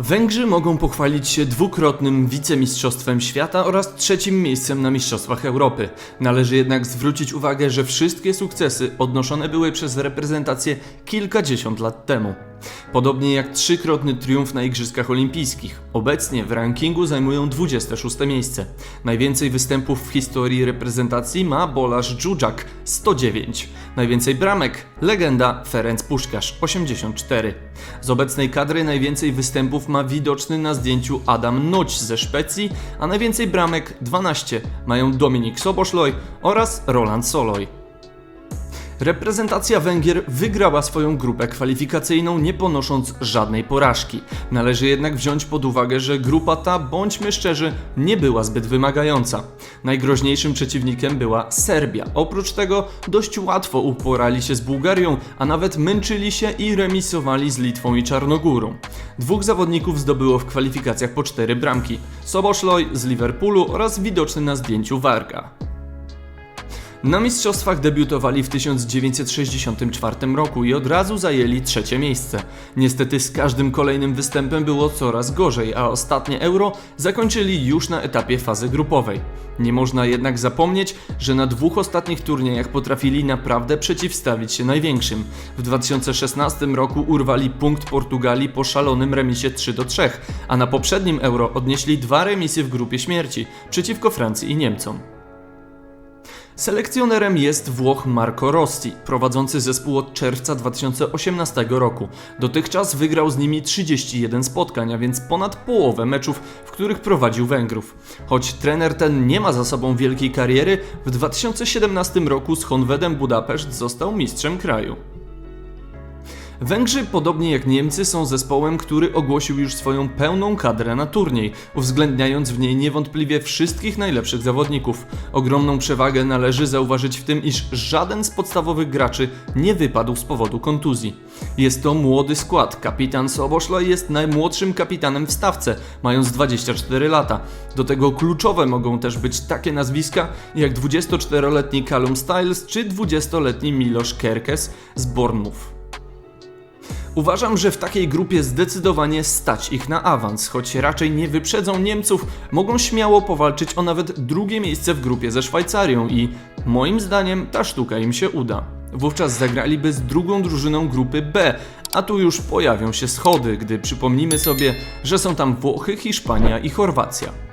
Węgrzy mogą pochwalić się dwukrotnym wicemistrzostwem świata oraz trzecim miejscem na Mistrzostwach Europy. Należy jednak zwrócić uwagę, że wszystkie sukcesy odnoszone były przez reprezentację kilkadziesiąt lat temu. Podobnie jak trzykrotny triumf na Igrzyskach Olimpijskich. Obecnie w rankingu zajmują 26 miejsce. Najwięcej występów w historii reprezentacji ma Bolasz Dżudżak 109. Najwięcej bramek legenda Ferenc Puszkarz 84. Z obecnej kadry najwięcej występów ma widoczny na zdjęciu Adam Noć ze Szwecji, a najwięcej bramek 12 mają Dominik Soboszloj oraz Roland Soloj. Reprezentacja Węgier wygrała swoją grupę kwalifikacyjną nie ponosząc żadnej porażki. Należy jednak wziąć pod uwagę, że grupa ta, bądźmy szczerzy, nie była zbyt wymagająca. Najgroźniejszym przeciwnikiem była Serbia. Oprócz tego dość łatwo uporali się z Bułgarią, a nawet męczyli się i remisowali z Litwą i Czarnogórą. Dwóch zawodników zdobyło w kwalifikacjach po cztery bramki. Soboszloj z Liverpoolu oraz widoczny na zdjęciu Warga. Na mistrzostwach debiutowali w 1964 roku i od razu zajęli trzecie miejsce. Niestety z każdym kolejnym występem było coraz gorzej, a ostatnie euro zakończyli już na etapie fazy grupowej. Nie można jednak zapomnieć, że na dwóch ostatnich turniejach potrafili naprawdę przeciwstawić się największym. W 2016 roku urwali punkt Portugalii po szalonym remisie 3 do 3, a na poprzednim euro odnieśli dwa remisy w grupie śmierci przeciwko Francji i Niemcom. Selekcjonerem jest Włoch Marco Rossi, prowadzący zespół od czerwca 2018 roku. Dotychczas wygrał z nimi 31 spotkań, a więc ponad połowę meczów, w których prowadził Węgrów. Choć trener ten nie ma za sobą wielkiej kariery, w 2017 roku z Honvedem Budapeszt został mistrzem kraju. Węgrzy, podobnie jak Niemcy, są zespołem, który ogłosił już swoją pełną kadrę na turniej, uwzględniając w niej niewątpliwie wszystkich najlepszych zawodników. Ogromną przewagę należy zauważyć w tym, iż żaden z podstawowych graczy nie wypadł z powodu kontuzji. Jest to młody skład. Kapitan Soboszloj jest najmłodszym kapitanem w stawce, mając 24 lata. Do tego kluczowe mogą też być takie nazwiska jak 24-letni Callum Styles czy 20-letni Miloš Kerkes z Bournemouth. Uważam, że w takiej grupie zdecydowanie stać ich na awans, choć raczej nie wyprzedzą Niemców, mogą śmiało powalczyć o nawet drugie miejsce w grupie ze Szwajcarią i moim zdaniem ta sztuka im się uda. Wówczas zagraliby z drugą drużyną grupy B, a tu już pojawią się schody, gdy przypomnimy sobie, że są tam Włochy, Hiszpania i Chorwacja.